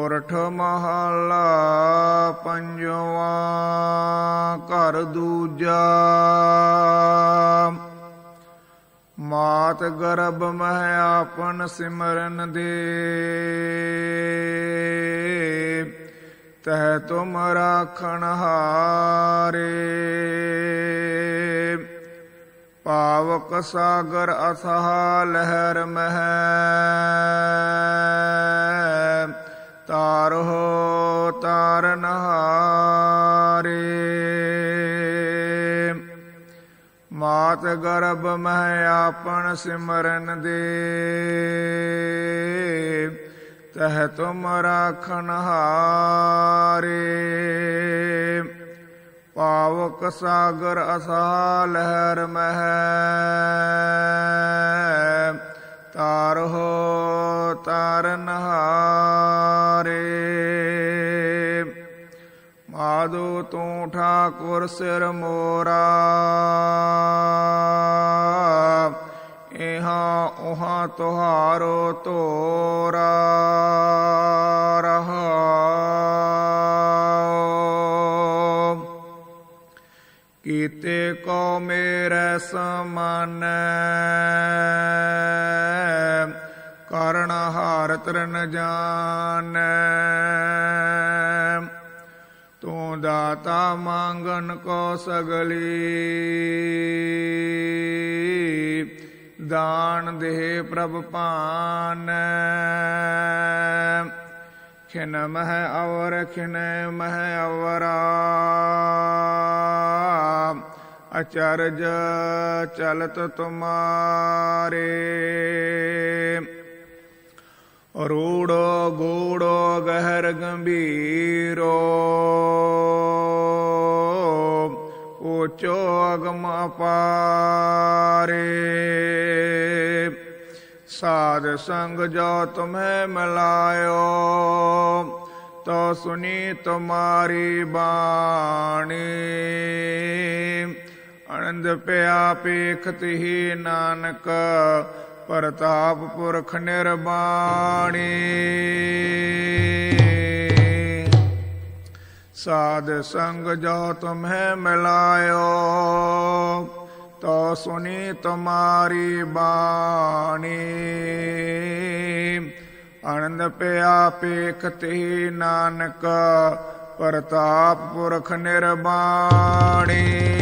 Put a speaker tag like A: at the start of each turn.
A: ਸੋਰਠ ਮਹੱਲਾ ਪੰਜਵਾ, ਘਰ ਦੂਜਾ। ਮਾਤ ਗਰਭ ਮਹਿ ਆਪਨ ਸਿਮਰਨ ਦੇ। ਤਹ ਤੁਮ ਰਾਖਣ ਹਾਰੇ। ਪਾਵਕ ਸਾਗਰ ਅਥਾਹ ਲਹਿਰ ਮਹਿ। ਤਾਰੋ ਤਾਰਨ ਹਾਰੇ ਮਾਤ ਗਰਭ ਮਹਿ ਆਪਨ ਸਿਮਰਨ ਦੇ। ਤਹ ਤੁਮ ਰਾਖਨ ਹਾਰੇ। ਪਾਵਕ ਸਾਗਰ ਅਸਾ ਲਹਿਰ ਮਹਿ। आदो तू ठाकुर सिर मोरा। यहाँ उहाँ तुहारो तोरा रहा। कौ को मेरे समान। कर्ण हार तरन जान। ਤੂੰ ਦਾਤਾ ਮੰਗਨ ਕੋ ਸਗਲੀ। ਦਾਨ ਦੇ ਪ੍ਰਭ ਪਾਨ। ਖਿਨ ਮਹ ਅਵਰ ਖਿਨ ਮਹ ਅਵਰਾ ਅਚਰਜ ਚਲਤ ਤੁਮਾਰੇ। ਰੂੜੋ ਗੂੜੋ ਗਹਿਰ ਗੰਭੀਰੋ। ਉਚੋ ਅਗਮ ਅਪਾਰੇ। ਸਾਧ ਸੰਗ ਜੋ ਤੁਮੇ ਮਿਲਾਇਓ, ਤੋ ਸੁਨੀ ਤੁਮਾਰੀ ਬਾਣੀ। ਆਨੰਦ ਪਿਆ ਪੇਖਤ ਹੀ ਨਾਨਕ ਪ੍ਰਤਾਪ ਪੁਰਖ ਨਿਰਵਾਣੀ ਸਾਧ ਸੰਗ ਜੋ ਤੁਮਹਿ ਮਿਲਾਇਓ, ਤੋ ਸੁਨੀ ਤੁਮਾਰੀ ਬਾਣੀ। ਆਨੰਦ ਪਿਆ ਪੇਖਤੇ ਨਾਨਕ ਪ੍ਰਤਾਪ ਪੁਰਖ ਨਿਰਬਾਣੀ।